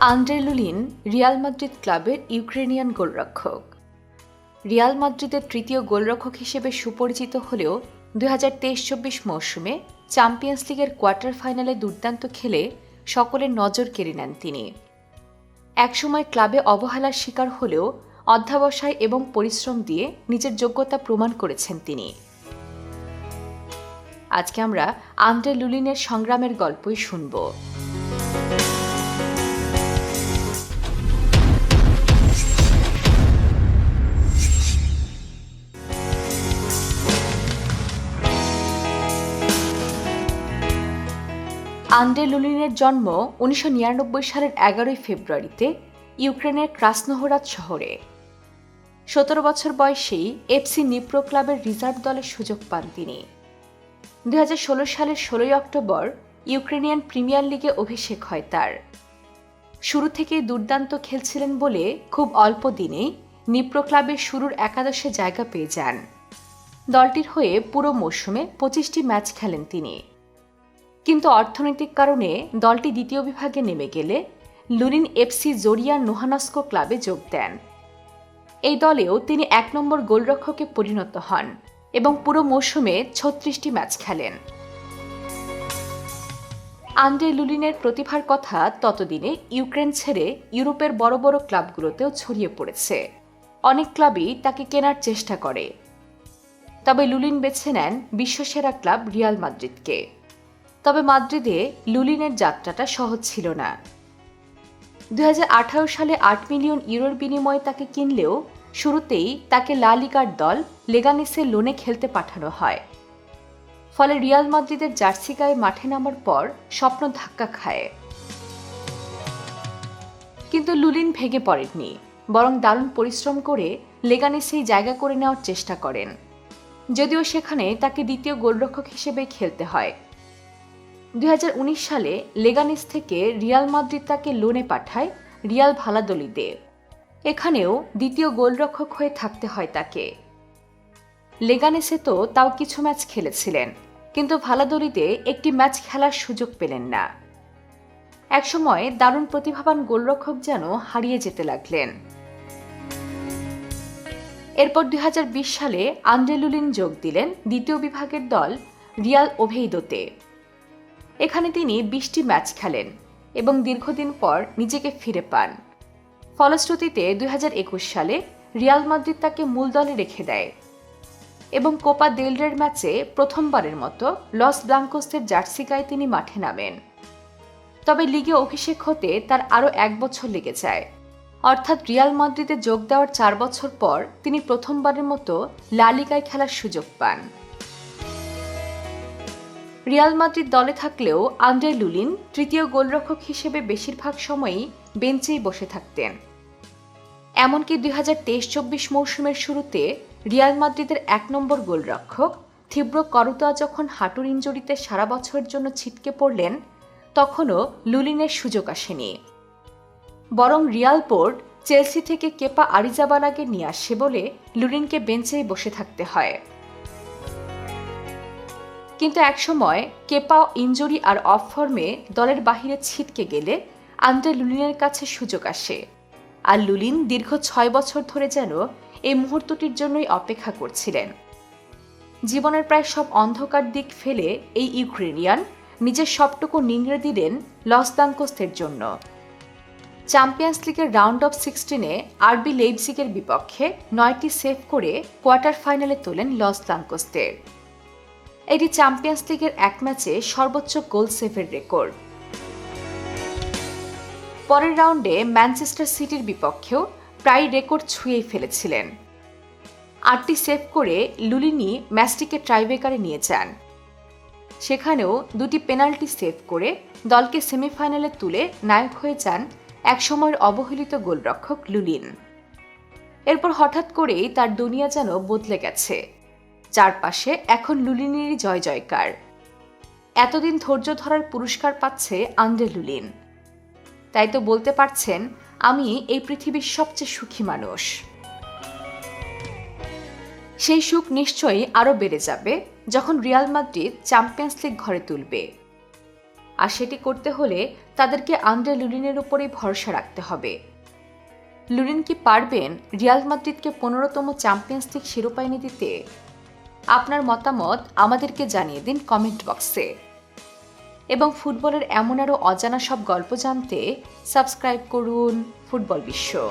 Andre Lunin Real Madrid ক্লাবের Ukrainian গোলরক্ষক। Real মাদ্রিদের তৃতীয় গোলরক্ষক হিসেবে সুপরিচিত হলেও দুই হাজার তেইশ চব্বিশ মৌসুমে চ্যাম্পিয়ন্স লিগের কোয়ার্টার ফাইনালে দুর্দান্ত খেলে সকলের নজর কেড়ে নেন তিনি। একসময় ক্লাবে অবহেলার শিকার হলেও অধ্যাবসায় এবং পরিশ্রম দিয়ে নিজের যোগ্যতা প্রমাণ করেছেন তিনি। আজকে আমরা আন্দ্রে লুলিনের সংগ্রামের গল্পই শুনব। আন্দ্রে লুলিনের জন্ম উনিশশো নিরানব্বই সালের এগারোই ফেব্রুয়ারিতে ইউক্রেনের ক্রাসনোহরাত শহরে। সতেরো বছর বয়সেই এফসি নিপ্রো ক্লাবের রিজার্ভ দলের সুযোগ পান তিনি। দু হাজার ষোলো সালের ষোলোই অক্টোবর ইউক্রেনিয়ান প্রিমিয়ার লিগে অভিষেক হয় তার। শুরু থেকেই দুর্দান্ত খেলছিলেন বলে খুব অল্প দিনেই নিপ্রো ক্লাবের শুরুর একাদশে জায়গা পেয়ে যান। দলটির হয়ে পুরো মৌসুমে পঁচিশটি ম্যাচ খেলেন তিনি। কিন্তু অর্থনৈতিক কারণে দলটি দ্বিতীয় বিভাগে নেমে গেলে লুনিন এফসি জোরিয়া নোহানস্কো ক্লাবে যোগ দেন। এই দলেও তিনি এক নম্বর গোলরক্ষকে পরিণত হন এবং পুরো মৌসুমে ছত্রিশটি ম্যাচ খেলেন। আন্দ্রে লুলিনের প্রতিভার কথা ততদিনে ইউক্রেন ছেড়ে ইউরোপের বড় বড় ক্লাবগুলোতেও ছড়িয়ে পড়েছে। অনেক ক্লাবই তাকে কেনার চেষ্টা করে। তবে লুলিন বেছে নেন বিশ্বসেরা ক্লাব রিয়াল মাদ্রিদকে। তবে মাদ্রিদে লুলিনের যাত্রাটা সহজ ছিল না। দু হাজার আঠারো সালে আট মিলিয়ন ইউরোর বিনিময়ে তাকে কিনলেও শুরুতেই তাকে লালিকার দল লেগানিসে লোনে খেলতে পাঠানো হয়। ফলে রিয়াল মাদ্রিদের জার্সি গায়ে মাঠে নামার পর স্বপ্ন ধাক্কা খায়। কিন্তু লুলিন ভেঙে পড়েননি, বরং দারুণ পরিশ্রম করে লেগানিসেই জায়গা করে নেওয়ার চেষ্টা করেন। যদিও সেখানে তাকে দ্বিতীয় গোলরক্ষক হিসেবে খেলতে হয়। দুই হাজার উনিশ সালে লেগানিস থেকে রিয়াল মাদ্রিদ তাকে লোনে পাঠায় রিয়াল ভালাদলিদে এখানেও দ্বিতীয় গোলরক্ষক হয়ে থাকতে হয় তাকে। লেগানেসে তো তাও কিছু ম্যাচ খেলেছিলেন, কিন্তু ভালাদলিতে একটি ম্যাচ খেলার সুযোগ পেলেন না। একসময় দারুণ প্রতিভাবান গোলরক্ষক যেন হারিয়ে যেতে লাগলেন। এরপর দুই হাজার বিশ সালে আন্দ্রেলুলিন যোগ দিলেন দ্বিতীয় বিভাগের দল রিয়াল ওভেইদোতে। এখানে তিনি বিশটি ম্যাচ খেলেন এবং দীর্ঘদিন পর নিজেকে ফিরে পান। ফলশ্রুতিতে দুই হাজার একুশ সালে রিয়াল মাদ্রিদ তাকে মূল দলে রেখে দেয় এবং কোপা দেলরের ম্যাচে প্রথমবারের মতো লস ব্লাঙ্কোসের জার্সি গায়ে তিনি মাঠে নামেন। তবে লিগে অভিষেক হতে তার আরও এক বছর লেগে যায়। অর্থাৎ রিয়াল মাদ্রিদে যোগ দেওয়ার চার বছর পর তিনি প্রথমবারের মতো লালিগায় খেলার সুযোগ পান। রিয়াল মাদ্রিদ দলে থাকলেও আন্দ্রে লুলিন তৃতীয় গোলরক্ষক হিসেবে বেশিরভাগ সময়ই বেঞ্চেই বসে থাকতেন। এমনকি দুই হাজার তেইশ চব্বিশ মৌসুমের শুরুতে রিয়াল মাদ্রিদের এক নম্বর গোলরক্ষক তীব্র করুতা যখন হাঁটুর ইঞ্জুরিতে সারা বছরের জন্য ছিটকে পড়লেন, তখনও লুলিনের সুযোগ আসেনি। বরং রিয়াল পোর্ট চেলসি থেকে কেপা আরিজাবালাকে নিয়ে আসে বলে লুলিনকে বেঞ্চেই বসে থাকতে হয়। কিন্তু একসময় কেপা ইঞ্জুরি আর অফ ফর্মে দলের বাহিরে ছিটকে গেলে আন্দ্রে লুলিনের কাছে সুযোগ আসে। আর লুলিন দীর্ঘ ছয় বছর ধরে যেন এই মুহূর্তটির জন্যই অপেক্ষা করছিলেন। জীবনের প্রায় সব অন্ধকার দিক ফেলে এই ইউক্রেনিয়ান নিজের সবটুকু নিংড়ে দিলেন লস দাঙ্কোস্তের জন্য। চ্যাম্পিয়ন্স লিগের রাউন্ড অফ সিক্সটিনে আরবি লেইপজিগের বিপক্ষে নয়টি সেভ করে কোয়ার্টার ফাইনালে তোলেন লস দাঙ্কোস্তের এটি চ্যাম্পিয়ন্স লিগের এক ম্যাচে সর্বোচ্চ গোল সেভের রেকর্ড। পরের রাউন্ডে ম্যানচেস্টার সিটির বিপক্ষেও প্রায় রেকর্ড ছুঁয়েই ফেলেছিলেন। আটটি সেভ করে লুলিনি ম্যাচটিকে ট্রাইবেকারে নিয়ে যান। সেখানেও দুটি পেনাল্টি সেভ করে দলকে সেমিফাইনালে তুলে নায়ক হয়ে যান একসময়ের অবহেলিত গোলরক্ষক লুলিন। এরপর হঠাৎ করেই তার দুনিয়া যেন বদলে গেছে। চারপাশে এখন লুলিনেরই জয় জয়কার। এতদিন ধৈর্য ধরার পুরস্কার পাচ্ছে আন্দ্রে লুলিন। তাই তো বলতে পারছেন, আমি এই পৃথিবীর সবচেয়ে সুখী মানুষ। সেই সুখ নিশ্চয়ই আরও বেড়ে যাবে যখন রিয়াল মাদ্রিদ চ্যাম্পিয়ন্স লিগ ঘরে তুলবে। আর সেটি করতে হলে তাদেরকে আন্দ্রে লুলিনের উপরেই ভরসা রাখতে হবে। লুলিন কি পারবেন রিয়াল মাদ্রিদকে পনেরোতম চ্যাম্পিয়ন্স লিগ শিরোপা এনে দিতে আপনার মতামত আমাদেরকে জানিয়ে দিন কমেন্ট বক্সে। এবং ফুটবলের এমন আরও অজানা সব গল্প জানতে সাবস্ক্রাইব করুন ফুটবল বিশ্ব।